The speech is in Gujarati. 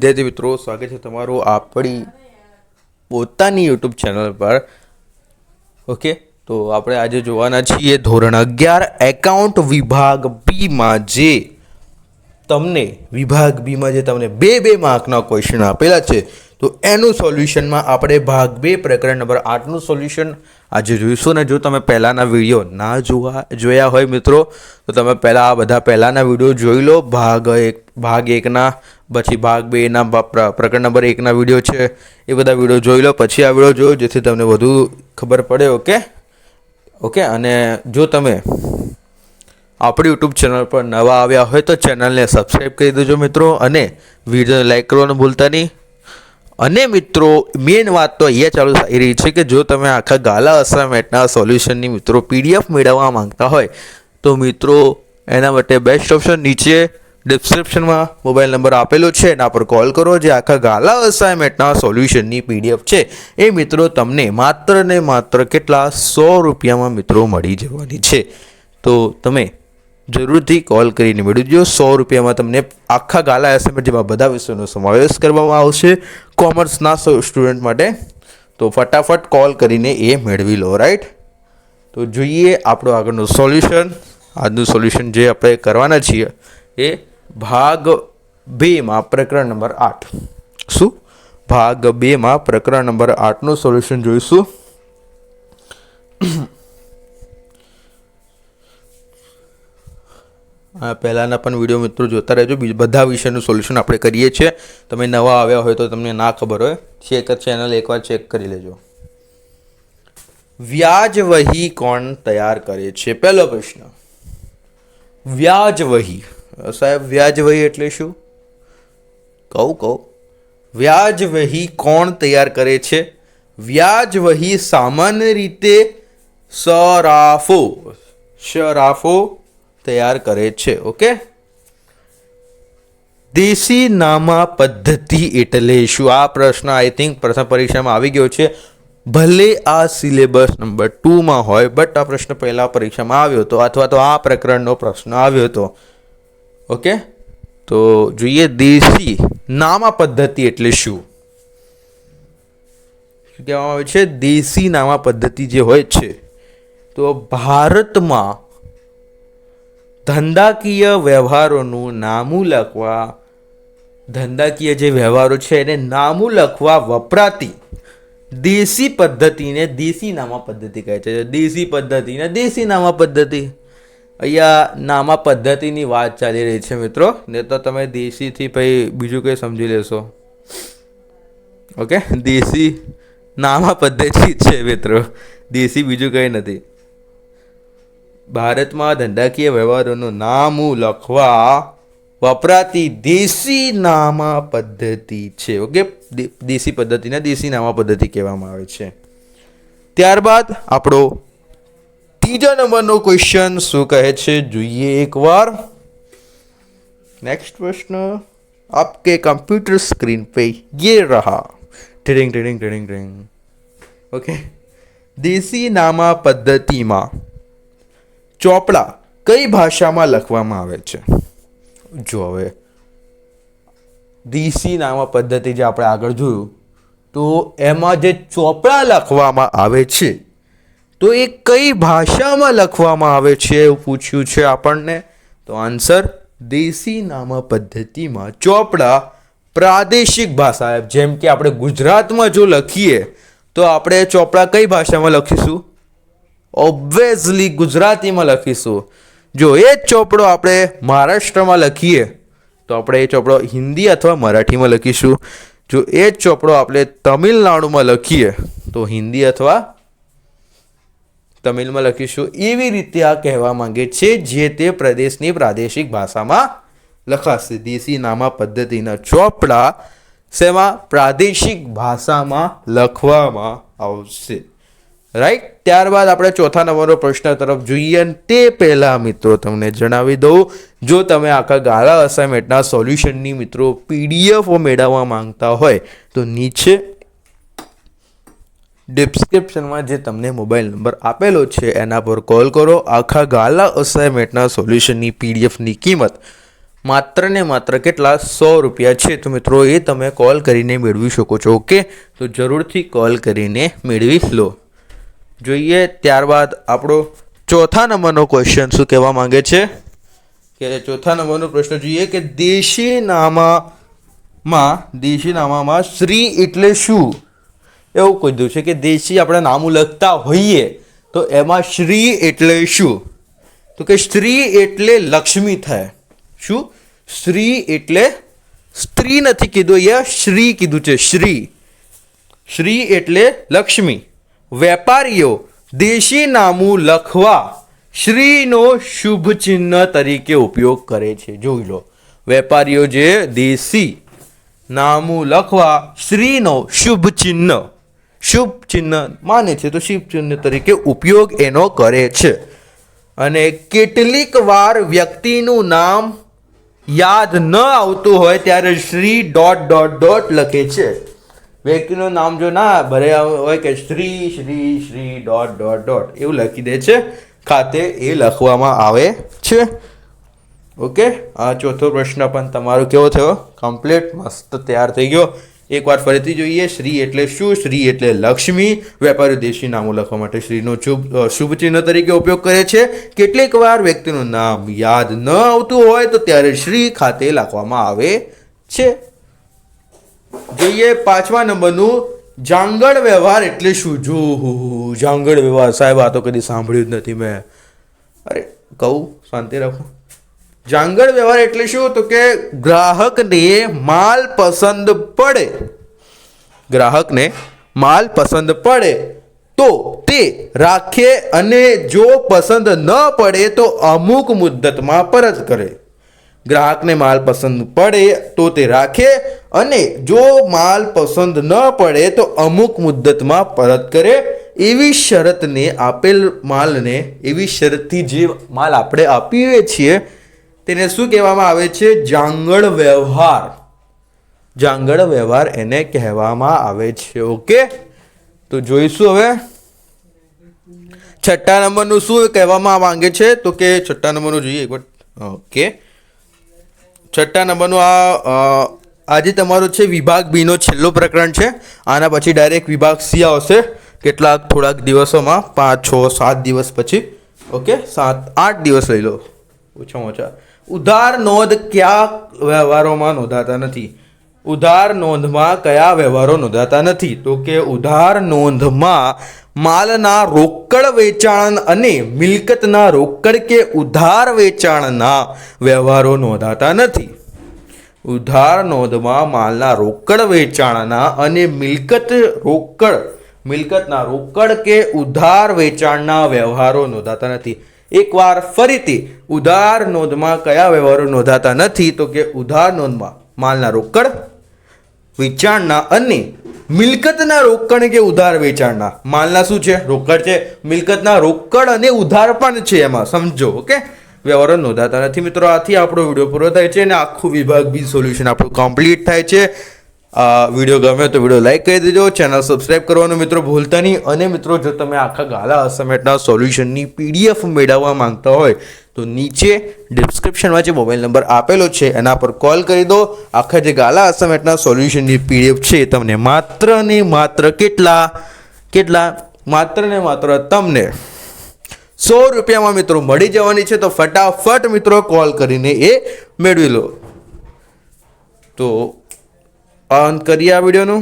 વિદ્યાર્થી મિત્રો, સ્વાગત છે તમારું આપણી પોતાની યુટ્યુબ ચેનલ પર. ઓકે તો આપણે આજે જોવાના છીએ ધોરણ અગિયાર એકાઉન્ટ વિભાગ બીમાં જે તમને, વિભાગ બીમાં જે તમને બે બે માર્કના ક્વેશ્ચન આપેલા છે, તો એનું સોલ્યુશનમાં આપણે ભાગ બે, પ્રકરણ નંબર આઠનું સોલ્યુશન આજે જોઈશું. ને જો તમે પહેલાંના વીડિયો ના જોવા, જોયા હોય મિત્રો, તો તમે પહેલાં આ બધા પહેલાંના વીડિયો જોઈ લો. ભાગ એક, ભાગ એકના પછી ભાગ બેના ના પ્ર- પ્રકરણ નંબર એકના વીડિયો છે. એ બધા વીડિયો જોઈ લો. પછી આ વીડિયો જોયો જેથી તમને વધુ ખબર પડે, ઓકે? ઓકે, અને જો તમે આપણી યુટ્યુબ ચેનલ પર નવા આવ્યા હોય તો ચેનલને સબસ્ક્રાઈબ કરી દેજો મિત્રો, અને વિડીયોને લાઈક કરવાનું ભૂલતા નહીં. અને મિત્રો મેઇન વાત તો અહીંયા ચાલુ થઈ રહી છે કે જો તમે આખા ગાલા અસાઇનમેન્ટના સોલ્યુશનની મિત્રો પીડીએફ મેળવવા માંગતા હોય, તો મિત્રો, એના માટે બેસ્ટ ઓપ્શન નીચે ડિસ્ક્રિપ્શનમાં મોબાઈલ નંબર આપેલો છે એના પર કોલ કરો. જે આખા ગાલા અસાઇનમેન્ટના સોલ્યુશનની પીડીએફ છે, એ મિત્રો તમને માત્ર ને માત્ર કેટલા સો રૂપિયામાં મિત્રો મળી જવાની છે. તો તમે જરૂરથી કોલ કરીને મેળવજો સો રૂપિયામાં તમને આખા ગાલા એસએમએટ જેમાં બધા વિષયોનો સમાવેશ કરવામાં આવશે. કોમર્સના સ્ટુડન્ટ માટે. તો ફટાફટ કોલ કરીને એ મેળવી લો રાઈટ તો જોઈએ આપણો આગળનું સોલ્યુશન આજનું સોલ્યુશન જે આપણે કરવાના છીએ એ ભાગ બેમાં પ્રકરણ નંબર આઠ. શું? ભાગ બેમાં પ્રકરણ નંબર આઠનું સોલ્યુશન જોઈશું. પહેલાંના પણ વીડિયો મિત્રો જોતા રહેજો. બધા વિષયનું સોલ્યુશન આપણે કરીએ છીએ. તમે નવા આવ્યા હોય તો તમને ના ખબર હોય. ચેક ચેનલ એકવાર ચેક કરી લેજો. વ્યાજ વહી કોણ તૈયાર કરે છે? પહેલો પ્રશ્ન. વ્યાજ વહી સાહેબ, વ્યાજ વહી એટલે શું? કહું કહું. વ્યાજ વહી કોણ તૈયાર કરે છે? વ્યાજ વહી સામાન્ય રીતે સરાફો શરાફો તૈયાર કરે છે, ઓકે? દેશી નામા પદ્ધતિ એટલે શું? આ પ્રશ્ન આઈ થિંક પ્રથમ પરીક્ષામાં આવી ગયો છે. ભલે આ સિલેબસ નંબર ટુમાં હોય બટ આ પ્રશ્ન પહેલાં પરીક્ષામાં આવ્યો હતો, અથવા તો આ પ્રકરણનો પ્રશ્ન આવ્યો હતો. ઓકે તો જોઈએ દેશી નામા પદ્ધતિ એટલે શું? શું કહેવામાં આવે છે? દેશી નામા પદ્ધતિ જે હોય છે, તો ભારતમાં ધંધાકીય વ્યવહારોનું નામું લખવા, ધંધાકીય જે વ્યવહારો છે એને નામું લખવા વપરાતી દેશી પદ્ધતિને દેશી નામા પદ્ધતિ કહે છે. દેશી પદ્ધતિને દેશી નામા પદ્ધતિ અહીંયા નામા પદ્ધતિની વાત ચાલી રહી છે મિત્રો. ને તો તમે દેશીથી ભાઈ બીજું કંઈ સમજી લેશો. ઓકે દેશી નામા પદ્ધતિ છે મિત્રો. દેશી બીજું કંઈ નથી. ભારતમાં ધંધાકીય વ્યવહારોનું નામું લખવા વપરાતી દેશી નામા પદ્ધતિ છે. ઓકે દેશી પદ્ધતિને દેશી નામા પદ્ધતિ કહેવામાં આવે છે. ત્યારબાદ આપણો ત્રીજા નંબરનો ક્વેશ્ચન શું કહે છે જોઈએ એકવાર नेक्स्ट प्रश्न आपके कंप्यूटर स्क्रीन पे ये रहा टिरिंग टिरिंग टिरिंग टिरिंग ओके દેશી નામા પદ્ધતિમાં ચોપડા કઈ ભાષામાં લખવામાં આવે છે જો હવે દેશી નામા પદ્ધતિ જે આપણે આગળ જોયું તો એમાં જે ચોપડા લખવામાં આવે છે તો એ કઈ ભાષામાં લખવામાં આવે છે એવું પૂછ્યું છે આપણને? તો આન્સર, દેશી નામા પદ્ધતિમાં ચોપડા પ્રાદેશિક ભાષા જેમ કે આપણે ગુજરાતમાં જો લખીએ, તો આપણે ચોપડા કઈ ભાષામાં લખીશું? ઓબ્વિયસલી ગુજરાતીમાં લખીશું. જો એ જ ચોપડો આપણે મહારાષ્ટ્રમાં લખીએ, તો આપણે એ ચોપડો હિન્દી અથવા મરાઠીમાં લખીશું. જો એ જ ચોપડો આપણે તમિલનાડુમાં લખીએ, તો હિન્દી અથવા તમિલમાં લખીશું, એવી રીતે આ કહેવા માંગે છે જે તે પ્રદેશની પ્રાદેશિક ભાષામાં લખાશે. દેશી નામા પદ્ધતિના ચોપડા શેમાં? પ્રાદેશિક ભાષામાં લખવામાં આવશે. રાઈટ ત્યારબાદ આપણે ચોથા નંબરનો પ્રશ્ન તરફ જોઈએ તે પહેલાં મિત્રો તમને જણાવી દઉં, જો તમે આખા ગાળા અસાઇનમેન્ટના સોલ્યુશનની મિત્રો પીડીએફો મેળવવા માંગતા હોય, તો નીચે ડિસ્ક્રિપ્શનમાં જે તમને મોબાઈલ નંબર આપેલો છે, એના પર કોલ કરો. આખા ગાલા અસાઇનમેન્ટના સોલ્યુશનની પીડીએફની કિંમત માત્ર ને માત્ર કેટલા? સો રૂપિયા છે. તો મિત્રો, એ તમે કોલ કરીને મેળવી શકો છો, ઓકે? તો જરૂરથી કોલ કરીને મેળવી લો. જોઈએ, ત્યારબાદ આપણો ચોથા નંબરનો ક્વેશ્ચન શું કહેવા માંગે છે? કે ચોથા નંબરનો પ્રશ્ન જોઈએ કે દેશી નામામાં દેશી નામામાં શ્રી એટલે શું? એવું કીધું છે કે દેશી આપણે નામું લખતા હોઈએ, તો એમાં શ્રી એટલે શું? તો કે સ્ત્રી એટલે લક્ષ્મી થાય. શું? સ્ત્રી એટલે સ્ત્રી નથી કીધું, અહીંયા શ્રી કીધું છે, શ્રી. શ્રી એટલે લક્ષ્મી. વેપારીઓ, દેશી નામું લખવા શ્રીનો શુભ ચિહ્ન તરીકે ઉપયોગ કરે છે. જોઈ લો. વેપારીઓ જે દેશી નામું લખવા શ્રીનો શુભ ચિહ્ન. શુભ ચિહ્ન માને છે તો શુભ ચિહ્ન તરીકે ઉપયોગ એનો કરે છે. અને કેટલીક વાર વ્યક્તિનું નામ યાદ ન આવતું હોય ત્યારે શ્રી ડોટ ડોટ ડોટ લખે છે. વ્યક્તિનું નામ જો ના ભરે હોય કે Shri Shri Shri, dot dot dot એવું લખી દે છે. ખાતે એ લખવામાં આવે છે. ઓકે? આ ચોથો પ્રશ્ન પણ તમારો કેવો થયો? કમ્પ્લીટ, મસ્ત, તૈયાર થઈ ગયો. એકવાર ફરીથી જોઈએ, શ્રી એટલે શું? શ્રી એટલે લક્ષ્મી. વેપારીઓ દેશી નામો લખવા માટે શ્રીનો શુભ ચિહ્ન તરીકે ઉપયોગ કરે છે. કેટલીક વાર વ્યક્તિનું નામ યાદ ન આવતું હોય તો ત્યારે શ્રી ખાતે લખવામાં આવે છે. જોઈએ પાંચમા નંબરનું જાંગળ વ્યવહાર એટલે શું? જો જાંગળ વ્યવહાર. સાહેબ, આ તો કદી સાંભળ્યું જ નથી મેં. અરે, કહું, શાંતિ રાખો. જાંગળ વ્યવહાર એટલે શું? તો કે ગ્રાહકને માલ પસંદ પડે. ગ્રાહકને માલ પસંદ પડે. તો તે રાખે અને જો પસંદ ન પડે તો અમુક મુદ્દતમાં પરત કરે. ગ્રાહકને માલ પસંદ પડે તો તે રાખે અને જો માલ પસંદ ન પડે તો અમુક મુદ્દતમાં પરત કરે. એવી શરતને આપેલ માલને, એવી શરતથી જે માલ આપણે આપીએ છીએ તેને શું કહેવામાં આવે છે? જાંગળ વ્યવહાર. જાંગળ વ્યવહાર એને કહેવામાં આવે છે, ઓકે? તો જોઈશું હવે. છઠ્ઠા નંબરનું શું કહેવામાં માંગે છે? તો કે છઠ્ઠા નંબરનું જોઈએ એક વખત ઓકે. છઠ્ઠા નંબરનું આ આજે તમારો છે વિભાગ બીનો છેલ્લો પ્રકરણ છે. આના પછી ડાયરેક્ટ વિભાગ સી આવશે. કેટલાક થોડાક દિવસોમાં, પાંચ, છ, સાત દિવસ પછી. ઓકે? સાત, આઠ દિવસ લઈ લો. ઓછામાં ઓછા ઉધાર નોંધ કયા વ્યવહારોમાં નોંધાતા નથી? ઉધાર નોંધમાં કયા વ્યવહારો નોંધાતા નથી? તો કે ઉધાર નોંધમાં માલના રોકડ વેચાણ અને મિલકતના રોકડ કે ઉધાર વેચાણના વ્યવહારો નોંધાતા નથી. ઉધાર નોંધમાં માલના રોકડ વેચાણના અને મિલકત રોકડ, મિલકતના રોકડ કે ઉધાર વેચાણના વ્યવહારો નોંધાતા નથી. એકવાર ફરીથી ઉધાર નોંધમાં કયા વ્યવહારો નોંધાતા નથી તો કે ઉધાર નોંધમાં માલના રોકડ, વેચાણના અને મિલકતના રોકડ કે ઉધાર વેચાણના. માલના શું છે? રોકડ છે. મિલકતના રોકડ અને ઉધાર પણ છે એમાં. સમજો, ઓકે? વ્યવહારો નોંધાતા નથી. મિત્રો, આથી આપણો વીડિયો પૂરો થાય છે અને આખું વિભાગ બી સોલ્યુશન આપણું કમ્પ્લીટ થાય છે. આ વીડિયો ગમે તો વીડિયો લાઈક કરી દેજો, ચેનલ સબસ્ક્રાઈબ કરવાનું મિત્રો ભૂલતા નહીં. અને મિત્રો, જો તમે આખા ગાલા અસમેટના સોલ્યુશનની પીડીએફ મેળવવા માંગતા હોય, તો નીચે ડિસ્ક્રિપ્શનમાં જે મોબાઈલ નંબર આપેલો છે, એના પર કોલ કરી દો. આખા જે ગાલા અસમેટના સોલ્યુશનની પીડીએફ છે તમને માત્ર ને માત્ર કેટલા કેટલા, માત્ર ને માત્ર તમને સો રૂપિયામાં મિત્રો મળી જવાની છે, તો ફટાફટ મિત્રો કોલ કરીને એ મેળવી લો. તો અંત કરીએ આ વિડીયોનું?